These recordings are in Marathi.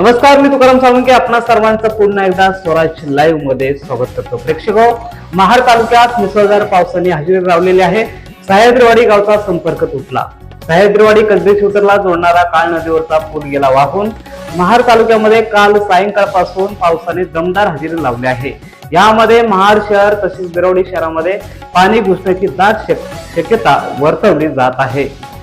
नमस्कार मी तुकाराम साळुंके. आपणा सर्वांचं पुन्हा एकदा स्वराज लाईव्हमध्ये स्वागत करतो. प्रेक्षक हो, महाड तालुक्यात मुसळधार पावसाने हजेरी लावलेली आहे. सह्याद्रीवाडी गावचा संपर्क तुटला. सह्याद्रीवाडी कसबे जोडणारा काळ नदीवरचा पूल गेला वाहून. महाड तालुक्यामध्ये काल सायंकाळपासून पावसाने दमदार हजेरी लावली आहे. यामध्ये महाड शहर तसेच बिरवडी शहरामध्ये पाणी घुसण्याची दाट शक- शक्यता वर्तवली जात आहे.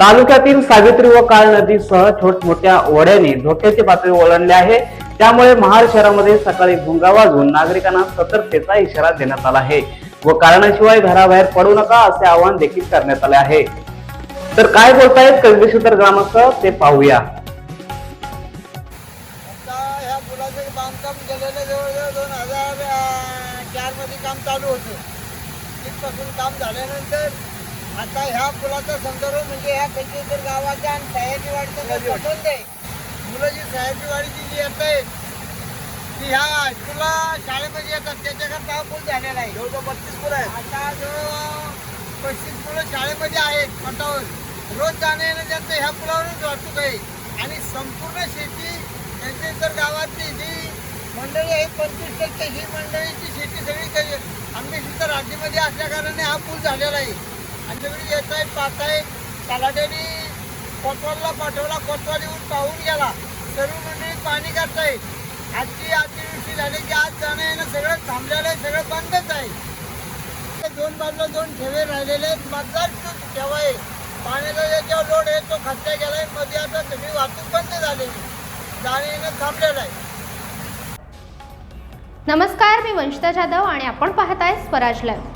तालुक्यातील सावित्री व काळ नदीसह छोटमोठ्या ओढ्याने धोक्याची पातळी ओलांडली आहे. त्यामुळे महाड शहरामध्ये सकाळी भुंगा वाजून नागरिकांना सतर्कतेचा इशारा देण्यात आला आहे व कारणाशिवाय घराबाहेर पडू नका असे आवाहन देखील करण्यात आले आहे. तर काय बोलतायत कल्पेश्वर ग्रामस्थ ते पाहूया. काम चालू होतं. तिथपासून काम झाल्यानंतर आता ह्या पुलाचा संदर्भ म्हणजे ह्या कंचेश्वर गावाच्या आणि जो संबंध आहे मुलं जी सह्याद्रीवाडीची जी येत आहेत ती ह्या हायस्कूलला शाळेमध्ये येतात त्याच्याकरता हा पूल झालेला आहे? जवळजवळ बत्तीस मुलं आहेत. आता जो पस्तीस मुलं शाळेमध्ये आहेत मठावर रोज जाणं येणं त्यांचं ह्या पुलावरच वाहतूक आहे. आणि संपूर्ण शेती इतर गावातली जी मंडळी आहे पंचवीस टक्के ही मंडळीची शेती सगळी काही आंबेडकर राज्यामध्ये असल्या कारणाने हा पूल झालेला आहे. आणि येत आहेत पाहत आहे तलाट्याने कोतवालला पाठवला. कोतवाल येऊन पाहून गेला. सर्व मंडळी पाणी करतायत आजची अतिवृष्टी झाली की आज जाणं येणं सगळं थांबलेलं आहे सगळं बंदच आहे. दोन बाजूला दोन ठेवे राहिलेले आहेत. मतदार ठेवा आहे. पाण्याचा ज्याच्यावर लोड आहे तो खड्डा गेलाय. मध्ये आता सगळी वाहतूक बंद झालेली जाणं येणं थांबलेलं आहे. नमस्कार मी वंशिता जाधव आणि आपण पाहताय स्वराज लाईव्ह